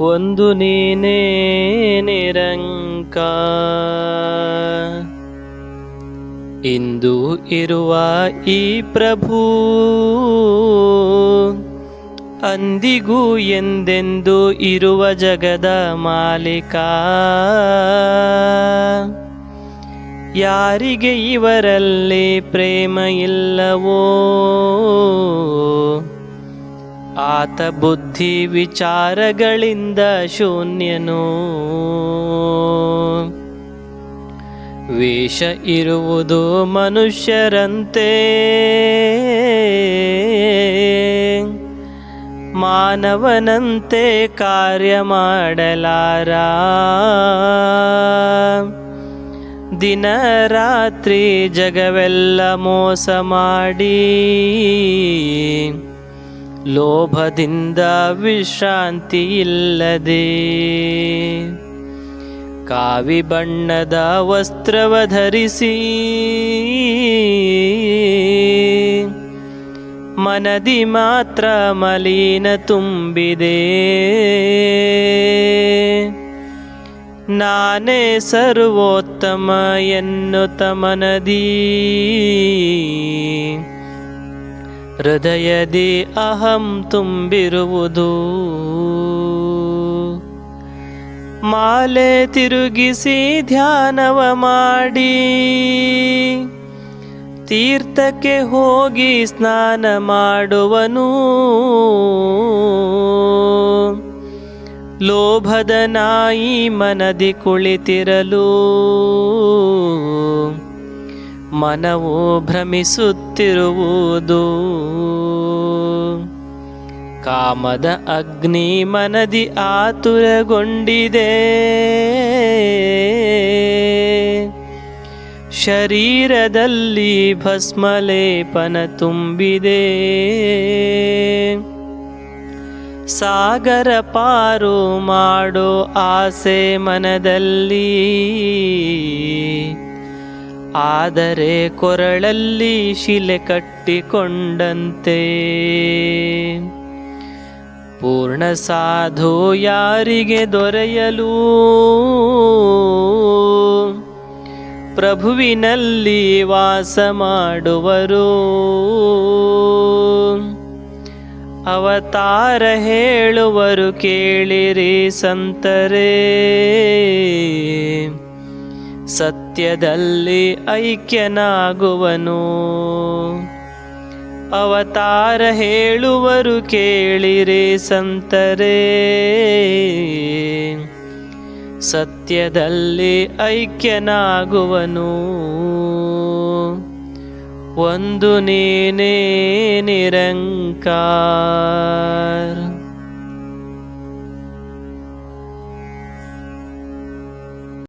ಒಂದು ನೀನೇ ನಿರಂಕ ಇಂದು ಇರುವ ಈ ಪ್ರಭು ಅಂದಿಗೂ ಎಂದೆಂದು ಇರುವ ಜಗದ ಮಾಲೀಕ. ಯಾರಿಗೆ ಇವರಲ್ಲಿ ಪ್ರೇಮ ಇಲ್ಲವೋ? ಆತ ಬುದ್ಧಿ ವಿಚಾರಗಳಿಂದ ಶೂನ್ಯನು. ವೇಷ ಇರುವುದು ಮನುಷ್ಯರಂತೆ. ಮಾನವನಂತೆ ಕಾರ್ಯ ಮಾಡಲಾರ. ದಿನ ರಾತ್ರಿ ಜಗವೆಲ್ಲ ಮೋಸ ಮಾಡಿ. ಲೋಭದಿಂದ ವಿಶ್ರಾಂತಿ ಇಲ್ಲದೆ ಕಾವಿ ಬಣ್ಣದ ವಸ್ತ್ರವ ಧರಿಸಿ ಮನದಿ ಮಾತ್ರ ಮಲಿನ ತುಂಬಿದೆ. ನಾನೇ ಸರ್ವೋತ್ತಮ ಎನ್ನುತ್ತ ಮನದಿ. ಹೃದಯದಿ ಅಹಂ ತುಂಬಿರುವುದು. ಮಾಲೆ ತಿರುಗಿಸಿ ಧ್ಯಾನವ ಮಾಡಿ. ತೀರ್ಥಕ್ಕೆ ಹೋಗಿ ಸ್ನಾನ ಮಾಡುವನು. ಲೋಭದ ನಾಯಿ ಮನದಿ ಕುಳಿತಿರಲು. ಮನವು ಭ್ರಮಿಸುತ್ತಿರುವುದು. ಕಾಮದ ಅಗ್ನಿ ಮನದಿ ಆತುರಗೊಂಡಿದೆ. ಶರೀರದಲ್ಲಿ ಭಸ್ಮಲೇಪನ ತುಂಬಿದೆ. ಸಾಗರ ಪಾರು ಮಾಡೋ ಆಸೆ ಮನದಲ್ಲಿ. ಆದರೆ ಕೊರಳಲ್ಲಿ ಶಿಲೆ ಕಟ್ಟಿಕೊಂಡಂತೆ. ಪೂರ್ಣ ಸಾಧು ಯಾರಿಗೆ ದೊರೆಯಲು? ಪ್ರಭುವಿನಲ್ಲಿ ವಾಸ ಮಾಡುವರು. ಅವತಾರ ಹೇಳುವರು ಕೇಳಿರಿ ಸಂತರೇ. ಸತ್ಯದಲ್ಲಿ ಐಕ್ಯನಾಗುವನು. ಅವತಾರ ಹೇಳುವರು ಕೇಳಿರಿ ಸಂತರೇ. ಸತ್ಯದಲ್ಲಿ ಐಕ್ಯನಾಗುವನು. ಒಂದು ನೀನೇ ನಿರಂಕಾರ.